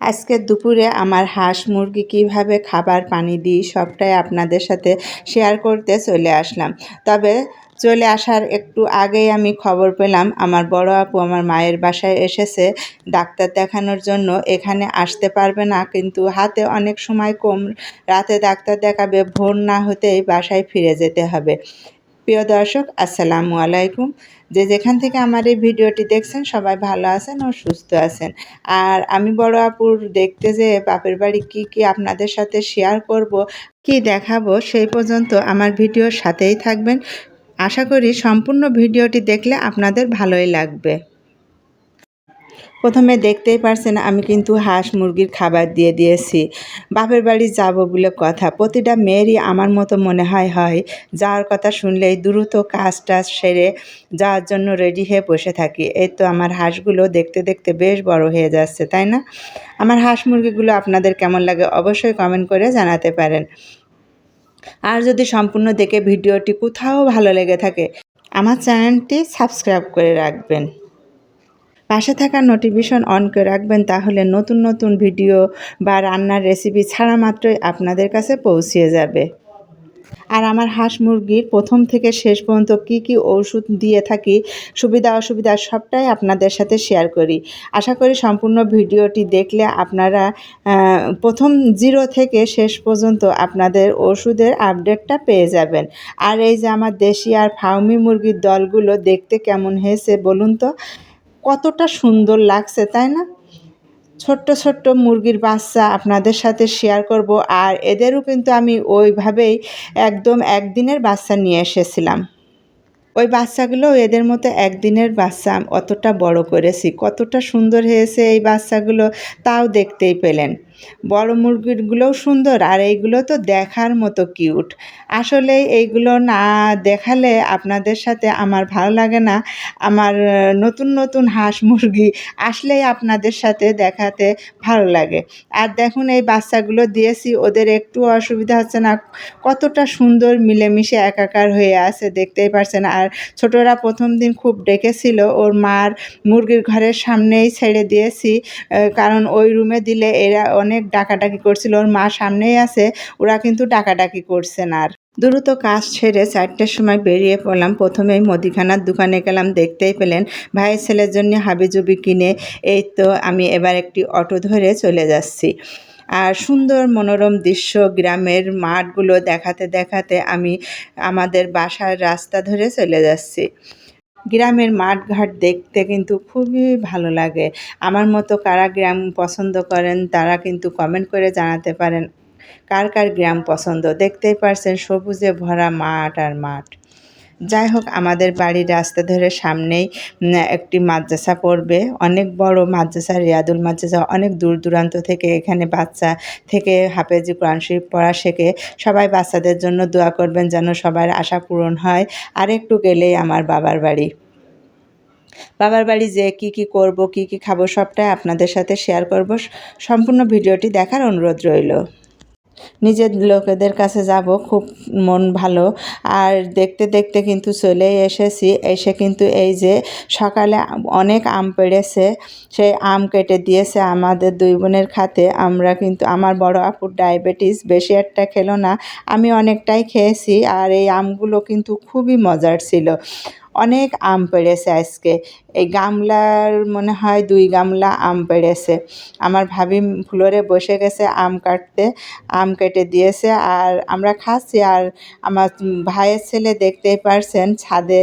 আজকে দুপুরে আমার হাঁস মুরগি কীভাবে খাবার পানি দিই সবটাই আপনাদের সাথে শেয়ার করতে চলে আসলাম। তবে চলে আসার একটু আগেই আমি খবর পেলাম, আমার বড় আপু আমার মায়ের বাসায় এসেছে ডাক্তার দেখানোর জন্য। এখানে আসতে পারবে না, কিন্তু হাতে অনেক সময় কম। রাতে ডাক্তার দেখাবে, ভোর না হতেই বাসায় ফিরে যেতে হবে। প্রিয় দর্শক, আসসালামু আলাইকুম। যে যেখান থেকে আমার এই ভিডিওটি দেখছেন, সবাই ভালো আছেন ও সুস্থ আছেন। আর আমি বড় আপুর দেখতে যে বাপের বাড়ি কি কি আপনাদের সাথে শেয়ার করব, কি দেখাবো, সেই পর্যন্ত আমার ভিডিওর সাথেই থাকবেন। আশা করি সম্পূর্ণ ভিডিওটি দেখলে আপনাদের ভালোই লাগবে। প্রথমে দেখতেই পারছেন আমি কিন্তু হাঁস মুরগির খাবার দিয়ে দিয়েছি। বাপের বাড়ি যাব বলে কথা। প্রতিটা মেয়েরই আমার মতো মনে হয় হয়। যাওয়ার কথা শুনলেই দ্রুত কাজ টাজ সেরে যাওয়ার জন্য রেডি হয়ে বসে থাকি। এই তো আমার হাঁসগুলো দেখতে দেখতে বেশ বড় হয়ে যাচ্ছে, তাই না? আমার হাঁস মুরগিগুলো আপনাদের কেমন লাগে অবশ্যই কমেন্ট করে জানাতে পারেন। আর যদি সম্পূর্ণ দেখে ভিডিওটি কোথাও ভালো লেগে থাকে, আমার চ্যানেলটি সাবস্ক্রাইব করে রাখবেন। পাশে থাকা নোটিফিকেশন অন করে রাখবেন, তাহলে নতুন নতুন ভিডিও বা রান্নার রেসিপি ছাড়া মাত্রই আপনাদের কাছে পৌঁছিয়ে যাবে। আর আমার হাঁস মুরগির প্রথম থেকে শেষ পর্যন্ত কি কি ওষুধ দিয়ে থাকি, সুবিধা অসুবিধা সবটাই আপনাদের সাথে শেয়ার করি। আশা করি সম্পূর্ণ ভিডিওটি দেখলে আপনারা প্রথম জিরো থেকে শেষ পর্যন্ত আপনাদের ওষুধের আপডেটটা পেয়ে যাবেন। আর এই যে আমার দেশি আর ফাউমি মুরগির দলগুলো দেখতে কেমন হয়েছে বলুন তো? কতটা সুন্দর লাগছে, তাই না? ছোট্ট ছোট্ট মুরগির বাচ্চা আপনাদের সাথে শেয়ার করব, আর এদেরও কিন্তু আমি ওইভাবেই একদম একদিনের বাচ্চা নিয়ে এসেছিলাম। ওই বাচ্চাগুলো এদের মতো একদিনের বাচ্চা অতটা বড় করেছি, কতটা সুন্দর হয়েছে এই বাচ্চাগুলো, তাও দেখতেই পেলেন। বড় মুরগিগুলোও সুন্দর আর এইগুলো তো দেখার মতো কিউট আসলে এইগুলো না দেখালে আপনাদের সাথে আমার ভালো লাগে না। আমার নতুন নতুন হাঁস মুরগি আসলেই আপনাদের সাথে দেখাতে ভালো লাগে। আর দেখুন এই বাচ্চাগুলো দিয়েছি, ওদের একটু অসুবিধা হচ্ছে না। কতটা সুন্দর মিলেমিশে একাকার হয়ে আছে, দেখতেই পারছেন। আর ছোটরা প্রথম দিন খুব ডেকেছিল, ওর মার মুরগির ঘরের সামনেই ছেড়ে দিয়েছি কারণ ওই রুমে দিলে এরা অনেক ডাকাডাকি করছিল, ওর মা সামনেই আছে, ওরা কিন্তু ডাকাডাকি করছে না আর। দ্রুত কাজ ছেড়ে চারটের সময় বেরিয়ে পড়লাম। প্রথমেই মুদিখানার দোকানে গেলাম, দেখতেই পেলেন ভাইয়ের ছেলের জন্য হাবিজুবি কিনে, এই তো আমি এবার একটি অটো ধরে চলে যাচ্ছি। আর সুন্দর মনোরম দৃশ্য, গ্রামের মাঠগুলো দেখাতে দেখাতে আমি আমাদের বাসার রাস্তা ধরে চলে যাচ্ছি। গ্রামের মাঠঘাট দেখতে কিন্তু খুবই ভালো লাগে। আমার মতো কারা গ্রাম পছন্দ করেন, তারা কিন্তু কমেন্ট করে জানাতে পারেন কার কার গ্রাম পছন্দ। দেখতেই পারছেন সবুজে ভরা মাঠ আর মাঠ। যাই হোক, আমাদের বাড়ির রাস্তা ধরে সামনেই একটি মাদ্রাসা পড়বে। অনেক বড় মাদ্রাসা, রিয়াদুল মাদ্রাসা, অনেক দূর দূরান্ত থেকে এখানে বাচ্চা থেকে হাফেজি কোরআন শরীফ পড়া শেখে। সবাই বাচ্চাদের জন্য দোয়া করবেন যেন সবার আশা পূরণ হয়। আর একটু গেলেই আমার বাবার বাড়ি। বাবার বাড়ি যে কি কি করব, কি কি খাব, সবটাই আপনাদের সাথে শেয়ার করব। সম্পূর্ণ ভিডিওটি দেখার অনুরোধ রইল। নিজের লোকেদের কাছে যাব, খুব মন ভালো। আর দেখতে দেখতে কিন্তু চলে এসেছি। এসে কিন্তু এই যে সকালে অনেক আম পেড়েছে, সেই আম কেটে দিয়েছে আমাদের দুই বোনের খাতে। আমরা কিন্তু, আমার বড় আপুর ডায়াবেটিস, বেশি একটা খেলো না। আমি অনেকটাই খেয়েছি আর এই আমগুলো কিন্তু খুবই মজার ছিল। অনেক আম পেড়েছে আজকে। এই গামলার মনে হয় দুই গামলা আম পেড়েছে। আমার ভাবি ফ্লোরে বসে গেছে আম কাটতে, আম কেটে দিয়েছে আর আমরা খাচ্ছি আর আমার ভাইয়ের ছেলে দেখতেই পারছেন, ছাদে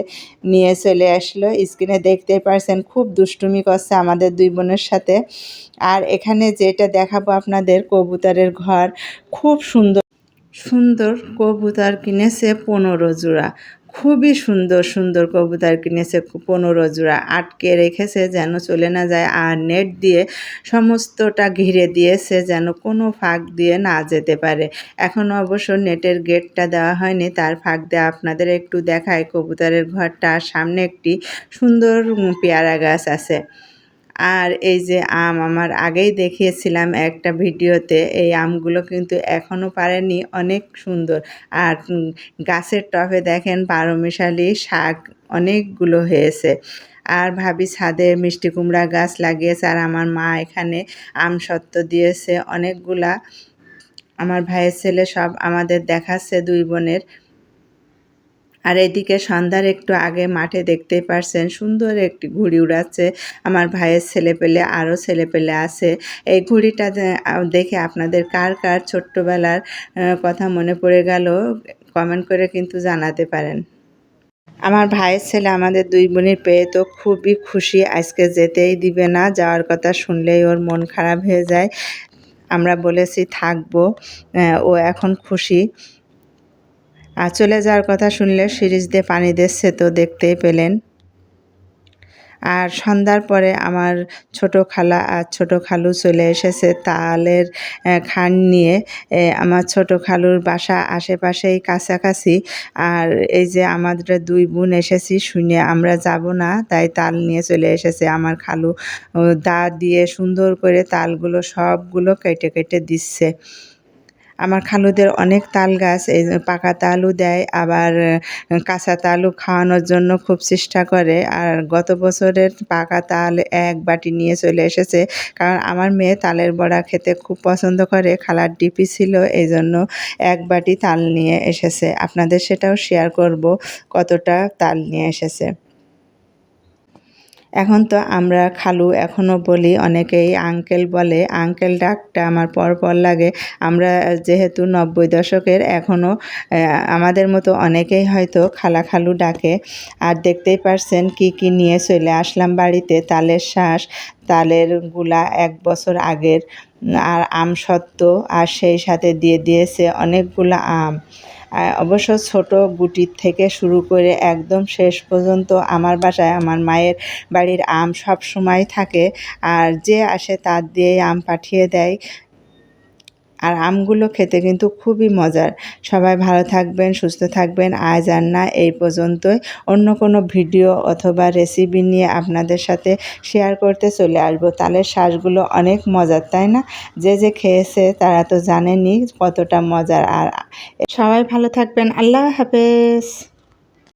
নিয়ে চলে আসলো, স্ক্রিনে দেখতেই পারছেন, খুব দুষ্টুমি করছে আমাদের দুই বোনের সাথে। আর এখানে যেটা দেখাবো আপনাদের, কবুতরের ঘর, খুব সুন্দর সুন্দর কবুতর কিনেছে পনেরো জোড়া। খুবই সুন্দর সুন্দর কবুতার কিনেছে পনেরো জোড়া আটকে রেখেছে যেন চলে না যায় আর নেট দিয়ে সমস্তটা ঘিরে দিয়েছে যেন কোনো ফাঁক দিয়ে না যেতে পারে। এখনও অবশ্য নেটের গেটটা দেওয়া হয়নি, তার ফাঁক দিয়ে আপনাদের একটু দেখায় কবুতারের ঘরটার সামনে একটি সুন্দর পেয়ারা গাছ আছে। আর এই যে আম, আমার আগেই দেখিয়েছিলাম একটা ভিডিওতে, এই আমগুলো কিন্তু এখনও পারেনি, অনেক সুন্দর। আর গাছের টপে দেখেন পারমিশালি শাক অনেকগুলো হয়েছে। আর ভাবি ছাদে মিষ্টি কুমড়া গাছ লাগিয়েছে, আর আমার মা এখানে আম সত্ত্ব দিয়েছে অনেকগুলা। আমার ভাইয়ের ছেলে সব আমাদের দেখাচ্ছে দুই বোনের। আর এদিকে সন্ধ্যার একটু আগে মাঠে দেখতেই পারছেন সুন্দর একটি ঘুড়ি উড়াচ্ছে। আমার ভাইয়ের ছেলে পেলে আরও ছেলে পেলে আছে। এই ঘুড়িটা দেখে আপনাদের কার কার ছোট্টবেলার কথা মনে পড়ে গেল, কমেন্ট করে কিন্তু জানাতে পারেন। আমার ভাইয়ের ছেলে আমাদের দুই বোনের পেয়ে তো খুবই খুশি। আজকে যেতেই দিবে না, যাওয়ার কথা শুনলেই ওর মন খারাপ হয়ে যায়। আমরা বলেছি থাকব ও এখন খুশি। আর চলে যাওয়ার কথা শুনলে সিরিজ দিয়ে পানি দিচ্ছে তো দেখতেই পেলেন। আর সন্ধ্যার পরে আমার ছোট খালা আর ছোট খালু চলে এসেছে তালের খান নিয়ে। আমার ছোট খালুর বাসা আশেপাশেই কাছাকাছি। আর এই যে আমাদের দুই বোন এসেছি, শুনে আমরা যাব না, তাই তাল নিয়ে চলে এসেছে আমার খালু। দা দিয়ে সুন্দর করে তালগুলো সবগুলো কেটে কেটে দিচ্ছে। আমার খালুদের অনেক তাল গাছ, এই পাকা তালও দেয়, আবার কাঁচা তালও খাওয়ানোর জন্য খুব চেষ্টা করে। আর গত বছরের পাকা তাল এক বাটি নিয়ে চলে এসেছে। কারণ আমার মেয়ে তালের বড়া খেতে খুব পছন্দ করে, খালার ডিপি ছিল এই জন্য এক বাটি তাল নিয়ে এসেছে। আপনাদের সেটাও শেয়ার করব, কতটা তাল নিয়ে এসেছে। এখন তো আমরা খালু এখনও বলি, অনেকেই আঙ্কেল বলে, আঙ্কেল, ডাকটা আমার পর পর লাগে। আমরা যেহেতু নব্বই দশকের এখনও আমাদের মতো অনেকেই হয়তো খালা খালু ডাকে। আর দেখতেই পারছেন কি কি নিয়ে চলে আসলাম বাড়িতে, তালের শ্বাস তালেরগুলা এক বছর আগের, আর আম সত্ত্ব আর সেই সাথে দিয়ে দিয়েছে অনেকগুলো আম। অবশ্য ছোট গুটির থেকে শুরু করে একদম শেষ পর্যন্ত আমার বাসায় আমার মায়ের বাড়ির আম সব সময় থাকে। আর যে আসে তার দিয়ে আম পাঠিয়ে দেয়। আর আমগুলো খেতে কিন্তু খুবই মজার। সবাই ভালো থাকবেন, সুস্থ থাকবেন। আজ আর না, এই পর্যন্তই। অন্য কোনো ভিডিও অথবা রেসিপি নিয়ে আপনাদের সাথে শেয়ার করতে চলে আসব। তালের শ্বাসগুলো অনেক মজার, তাই না? যে যে খেয়েছে তারা তো জানেনি কতটা মজার। আর সবাই ভালো থাকবেন। আল্লাহ হাফেজ।